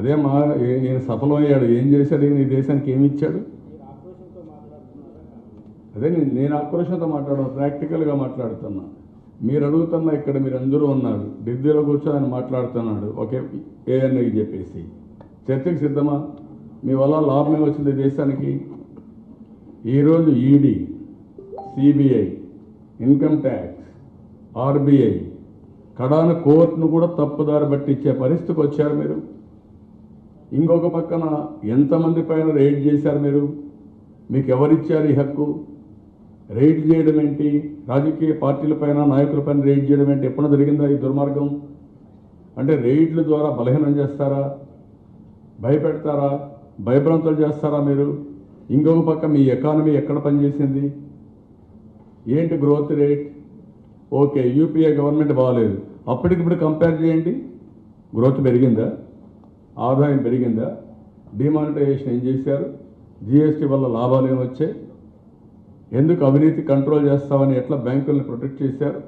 అదే మా ఈయన సఫలమయ్యాడు ఏం చేశాడు? ఈయన ఈ దేశానికి ఏమి ఇచ్చాడు? అదే నేను- నేను ఆక్రోషంతో మాట్లాడను ప్రాక్టికల్గా మాట్లాడుతున్నా. మీరు అడుగుతున్న ఇక్కడ మీరు అందరూ ఉన్నారు. ఢిల్లీలో కూర్చొని ఆయన మాట్లాడుతున్నాడు. ఓకే ఏఎన్ఐకి చెప్పేసి. చర్చకు సిద్ధమా? మీ వల్ల లాభమే వచ్చింది దేశానికి. ఈరోజు ED CBI income tax RBI కడాన కోర్టును కూడా తప్పుదారి పట్టించే పరిస్థితికి వచ్చారు మీరు. ఇంకొక పక్కన ఎంతమంది పైన రైడ్ చేశారు మీరు? మీకు ఎవరిచ్చారు ఈ హక్కు? రైడ్ చేయడం ఏంటి? రాజకీయ పార్టీల పైన నాయకుల పైన రైడ్ చేయడం ఏంటి? ఎప్పుడైనా జరిగిందా ఈ దుర్మార్గం? అంటే రైడ్ల ద్వారా బలహీనం చేస్తారా? భయపెడతారా? భయభ్రాంతులు చేస్తారా మీరు? ఇంకొక పక్క మీ ఎకానమీ ఎక్కడ పనిచేసింది? ఏంటి growth rate? Okay UPA government బాగాలేదు అప్పటికిప్పుడు కంపేర్ చేయండి. గ్రోత్ పెరిగిందా? ఆదాయం పెరిగిందా? డిమానిటైజేషన్ ఏం చేశారు? జిఎస్టీ వల్ల లాభాలు ఏమి వచ్చాయి? ఎందుకు అవినీతి కంట్రోల్ చేస్తామని ఎట్లా బ్యాంకులను ప్రొటెక్ట్ చేశారు?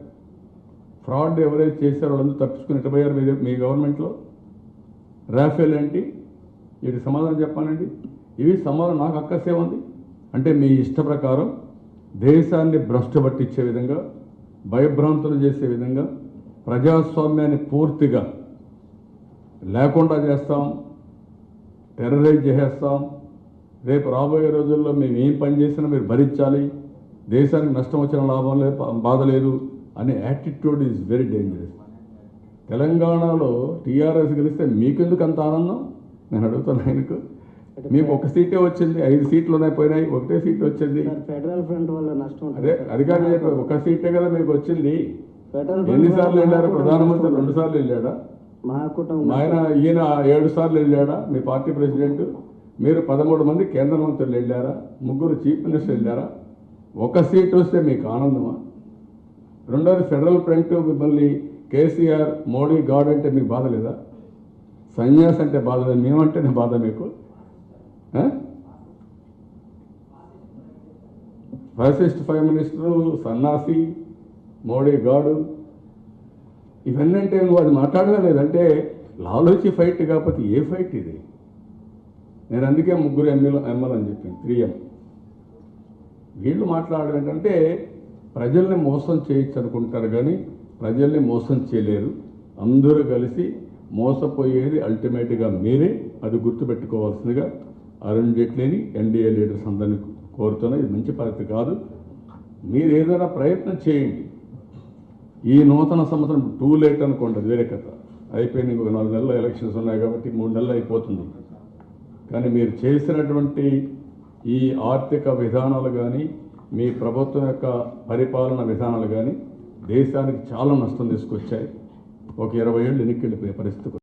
ఫ్రాడ్ ఎవరైతే చేశారో వాళ్ళందరూ తప్పించుకుని ఎట్టబోయారు మీ మీ గవర్నమెంట్లో? రాఫెల్ ఏంటి? వీటి సమాధానం చెప్పానండి ఇవి సమాధానం నాకు అక్కసే ఉంది. అంటే మీ ఇష్ట ప్రకారం దేశాన్ని భ్రష్టు పట్టించే విధంగా భయభ్రాంతులు చేసే విధంగా ప్రజాస్వామ్యాన్ని పూర్తిగా లేకుండా చేస్తాం టెర్రరైజ్ చేసేస్తాం. రేపు రాబోయే రోజుల్లో మేము ఏం పని చేసినా మీరు భరించాలి. దేశానికి నష్టం వచ్చిన లాభం లేదు బాధ లేదు అనే యాటిట్యూడ్ ఈజ్ వెరీ డేంజరస్ తెలంగాణలో టీఆర్ఎస్ గెలిస్తే మీకెందుకు అంత ఆనందం? నేను అడుగుతాను ఆయనకు. మీకు ఒక సీటే వచ్చింది ఐదు సీట్లు ఉన్నాయి పోయినాయి ఒకటే సీట్ వచ్చింది. సార్ ఫెడరల్ ఫ్రంట్ వల్ల నష్టం అదే అధికారులు చెప్పారు ఒక సీటే కదా మీకు వచ్చింది. ఎన్నిసార్లు వెళ్ళారు? ప్రధానమంత్రి నష్టం రెండు సార్లు వెళ్ళాడా? ఆయన ఈయన ఏడు సార్లు వెళ్ళాడా? మీ పార్టీ ప్రెసిడెంట్. మీరు పదమూడు మంది కేంద్ర మంత్రులు వెళ్ళారా? ముగ్గురు చీఫ్ మినిస్టర్ వెళ్ళారా? ఒక సీట్ వస్తే మీకు ఆనందమా? రెండోది ఫెడరల్ ఫ్రంట్ మిమ్మల్ని కేసీఆర్ మోడీ గాడ్ అంటే మీకు బాధ లేదా? సన్యాస్ అంటే బాధ లేదు? మేమంటేనే బాధ మీకు. ఫాసిస్ట్ ప్రైమ్ మినిస్టరు సన్నాసి మోడీ గాడు ఇవన్నీ అంటే నువ్వు అది మాట్లాడలేదు అంటే లాలోచి ఫైట్ కాకపోతే ఏ ఫైట్ ఇది? నేను అందుకే ముగ్గురు ఎమ్మెల్యే ఎమ్మెల్యే అని చెప్పాను త్రీ ఎం వీళ్ళు మాట్లాడడం ఏంటంటే ప్రజల్ని మోసం చేయొచ్చు అనుకుంటారు కానీ ప్రజల్ని మోసం చేయలేరు. అందరూ కలిసి మోసపోయేది అల్టిమేట్గా మీరే. అది గుర్తుపెట్టుకోవాల్సిందిగా అరుణ్ జైట్లీని ఎన్డీఏ లీడర్స్ అందరినీ కోరుతున్నా. ఇది మంచి పద్ధతి కాదు. మీరు ఏదైనా ప్రయత్నం చేయండి. ఈ నూతన సంవత్సరం టూ లేట్ అనుకోండి అది వేరే కథ. అయిపోయింది ఒక నాలుగు నెలల ఎలక్షన్స్ ఉన్నాయి కాబట్టి మూడు నెలలు అయిపోతుంది. కానీ మీరు చేసినటువంటి ఈ ఆర్థిక విధానాలు కానీ మీ ప్రభుత్వం యొక్క పరిపాలన విధానాలు కానీ దేశానికి చాలా నష్టం తీసుకొచ్చాయి. ఒక ఇరవై ఏళ్ళు వెనక్కి వెళ్ళిపోయే పరిస్థితి.